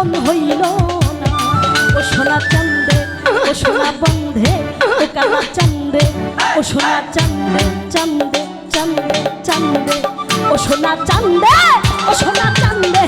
আপন হইল না। ও সোনা চান্দে ও সোনা বন্ধে, ও কালা চান্দে ও সোনা চান্দে চান্দে চান্দে চান্দে ও সোনা চান্দে ও সোনা চান্দে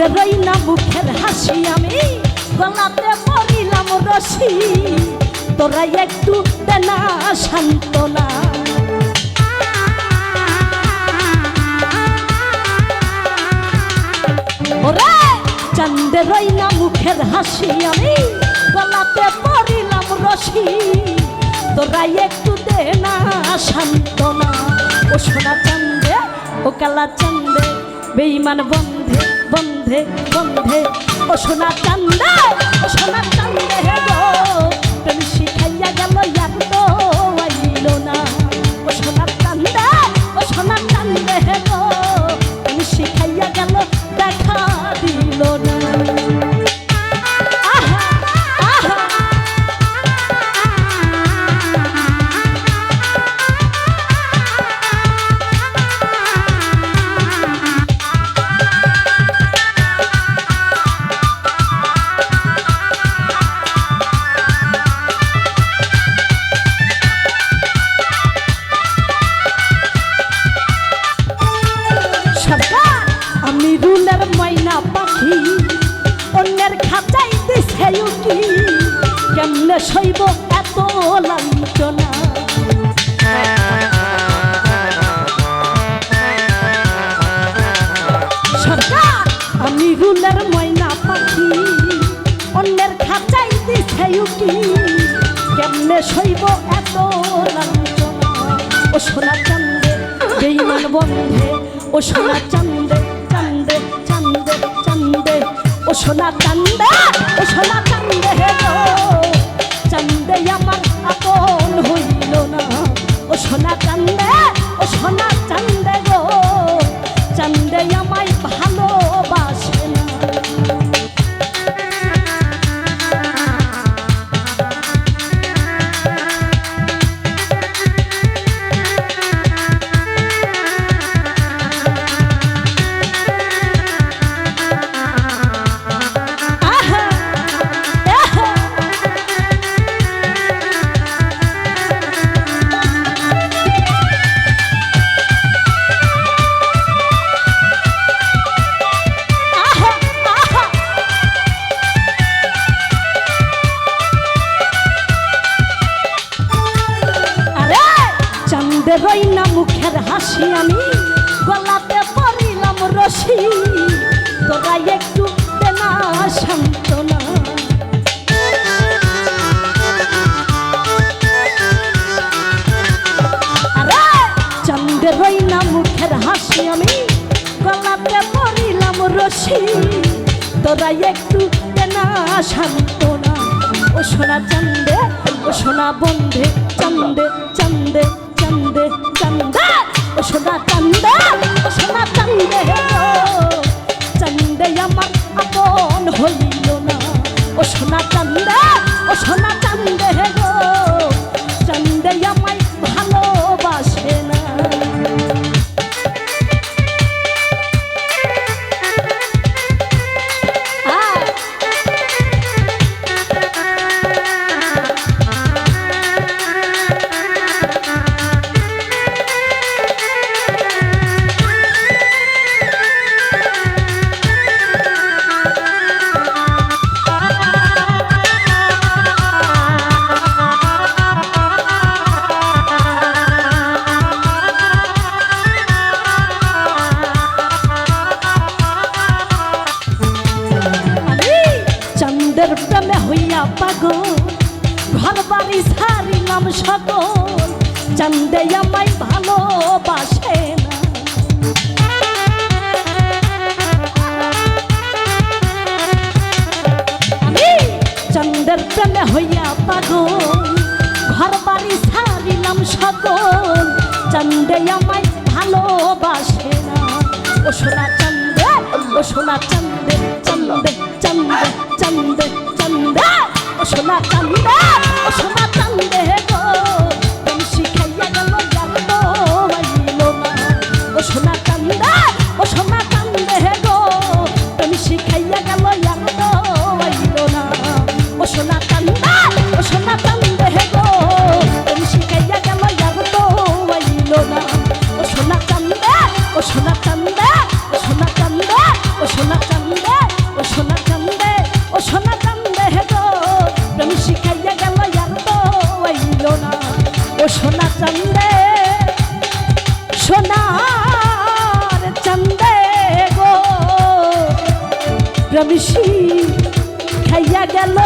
চন্দ্রই না মুখের হাসি আমি। গলাতে পড়িলাম রশি। তোরা একটু দেনা সান্ত্বনা। ওরে চন্দ্রই না মুখের হাসি আমি। গলাতে পড়িলাম রশি। তোরা একটু দেনা সান্ত্বনা। ও সোনা চন্দে, ও কালা চন্দে বেইমান বন্ধে বন্ধে গন্ধে ও সোনা চান্দে ও সোনা চান্দে হে গো। তুমি শিখাইয়া গেল ইয়ার পাখি অন্যের খাঁচাই দিছে উঠি কেমনে সইব এত লাঞ্ছনা? আমি রুলের ময়না পাখি। অন্যের খাঁচাই দিছে উঠি কেমনে সইব এত লাঞ্ছনা? ও সোনা চান্দে বন্ধে, ও সোনা ও সোনা চান্দে ও সোনা চান্দে হে চান্দে আমার আপন হইল ওই না মুখের হাসি আমি, গলাতে পড়িলাম রশি। তোরা একটু দেনা সান্ত্বনা। ওই না মুখের হাসি আমি, গলাতে পড়িলাম রশি। তোরা একটু দেনা সান্ত্বনা। ও সোনা চান্দে, ও সোনা বন্ধে, চান্দে চান্দে। চান্দে চান্দে, ও সোনা চান্দে, ও সোনা চান্দে চান্দে আমার আপন হইল না। ও সোনা চান্দে, ও সোনা তোদের প্রেমে হইয়া পাগল ঘর বাড়ি সারিলাম সকল চান্দে আমায় ভালোবাসে চন্দ্রের প্রেমে হইয়া পাগল ঘর বাড়ি সারিলাম সকল চন্দে আমায় ভালোবাসে না। ও সোনা চন্দে ও সোনা চন্দে চন্দে চন্দে চন্দে ও সোনা চন্দে ও সোনা চন্দে গো তুমি শিখাইয়া গেল জানতো আইলো না ও সোনা চন্দে ও সোনা চন্দে গো তুমি শিখাইয়া গেল জানতো আইলো না ও সোনা চন্দে ও সোনা চন্দে গো তুমি শিখাইয়া গেল জানতো আইলো না ও সোনা চন্দে ও সোনা চন্দে ও সোনা চন্দে ও সোনা চন্দে রমিশি খাইয়া গেল